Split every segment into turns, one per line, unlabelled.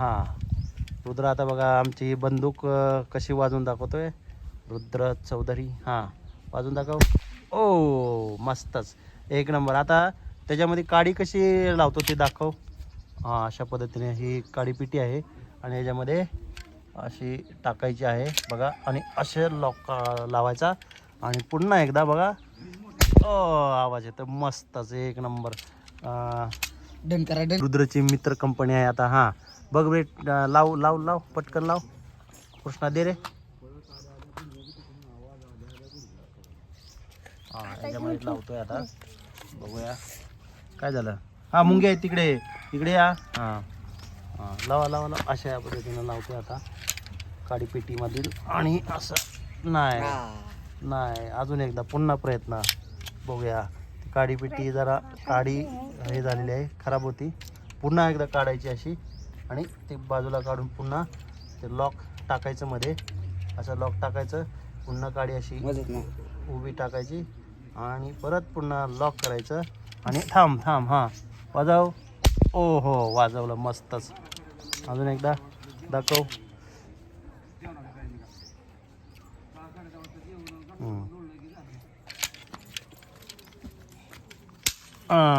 हां. रुद्र आता बघा आमची बंदूक कशी वाजवून दाखवतोय? रुद्र चौधरी हां. वाजवून दाखव. ओ मस्तच. एक नंबर. आता त्याच्यामध्ये काडी कशी लावतो ते दाखव. हां अशा पद्धतीने ही काडी पिटी आहे. आणि याच्यामध्ये अशी टाकायची आहे बघा. आणि असे लॉक लावायचा. आणि पुन्हा एकदा बघा. ओ आवाज येतो. मस्तच. एक नंबर. रुद्रची मित्र कंपनी आहे आता हां. बघ बे लाव लाव लाव पटकन लाव. कृष्णा दे रे. हा याच्यामध्ये लावतोय आता. बघूया. काय झालं? हा मुंगे आहे तिकडे. इकडे या. हां. हां लावा लावा लावा. अशा पद्धतीनं लावतोय आता. काडी पेटीमधील आणि असं नाही. नाही अजून एकदा पुन्हा प्रयत्न. बघूया. ती काडी पेटी जरा काडी हे झालेली आहे खराब होती. पुन्हा एकदा काढायची अशी. आणि ते बाजूला काढून पुन्हा ते लॉक टाकायचं मध्ये. असं लॉक टाकायचं. पुन्हा काडी अशी उभी टाकायची. आणि परत पुन्हा लॉक करायचं. आणि थांब थांब हां. वाजव. ओ हो वाजवलं मस्तच. अजून एकदा दाखव.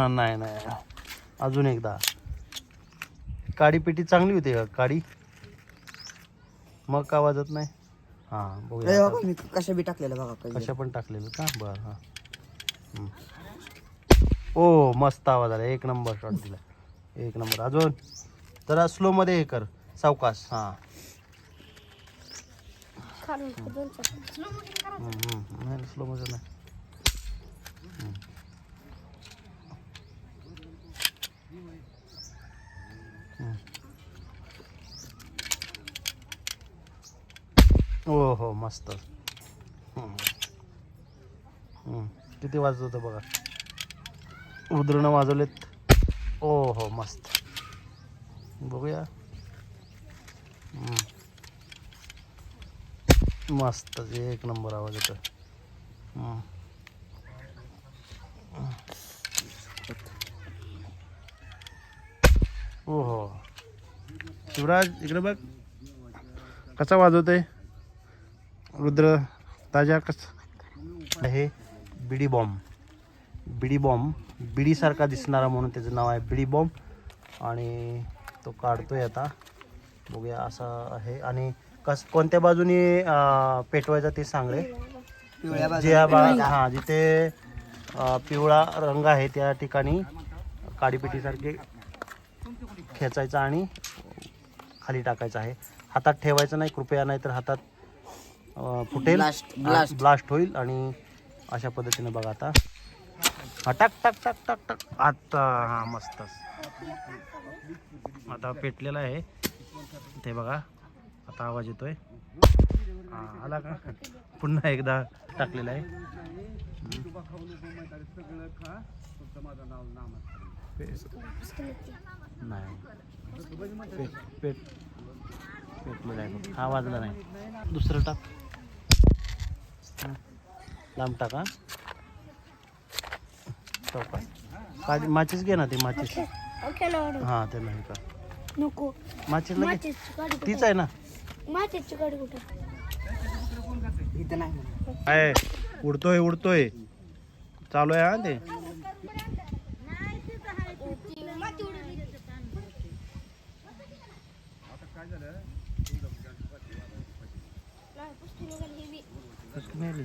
नाही नाही. अजून एकदा. काडी पेटी चांगली होती का? काडी? मग का वाजत नाही? हां बघूया
मी कशा बी टाकलेलं बघा.
कशा पण टाकलेलं का? बरं हां. हम्म. ओ मस्त आवाज आला. एक नंबर शॉट दिला. एक नंबर. अजून? जरा स्लो मध्ये हे कर. सावकाश. हां. हम्म, हम्म. नाही स्लो मध्ये नाही. हम्म. हो हो मस्त. किती वाजत होतं बघा? उदरणं वाजवलेत ओ हो, हो मस्त. बघूया. मस्त एक नंबर आवाज येतो ओ हो, हो. शिवराज इकडे बघ. कसा वाजवतोय? रुद्र ताजा कस आहे बिडी बॉम्ब. बिडी बॉम्ब बिडीसारखा दिसणारा म्हणून त्याचं नाव आहे बिडी बॉम्ब. आणि तो काढतोय आता. बघूया असं आहे. आणि कस कोणत्या बाजूने पेटवायचा ते सांग रे
पिवळ्या बाजूला
ज्या बा हां जिथे पिवळा रंग आहे त्या ठिकाणी काडीपेटीसारखे खेचायचा आणि खाली टाकायचं आहे. हातात ठेवायचं नाही कृपया नाही तर हातात फुटेल. ब्लास्ट होईल आणि अशा पद्धतीने बघा आता. हा टाक टाक टाक टाक टाक. आता हा मस्तच आता पेटलेला आहे. ते बघा. आता आवाज येतोय. हा आला का? पुन्हा एकदा टाकलेला आहे. नाही. पेट पेट पेटलेला आहे. हा वाजला नाही. दुसरं टाक. लांब टाका. चौकात माचीस घे ना ती माचीस.
ना
हां ते नाही का?
नको.
माचीस लगे
गाडी
तीच आहे ना.
माचीची गाडी कुठे?
इथं नाही म्हणा.
आहे. उडतोय उडतोय. चालू आहे हा ते.
माती उडवली नाही, पुष्टी निघाली ही बी.
कसं नाही आली?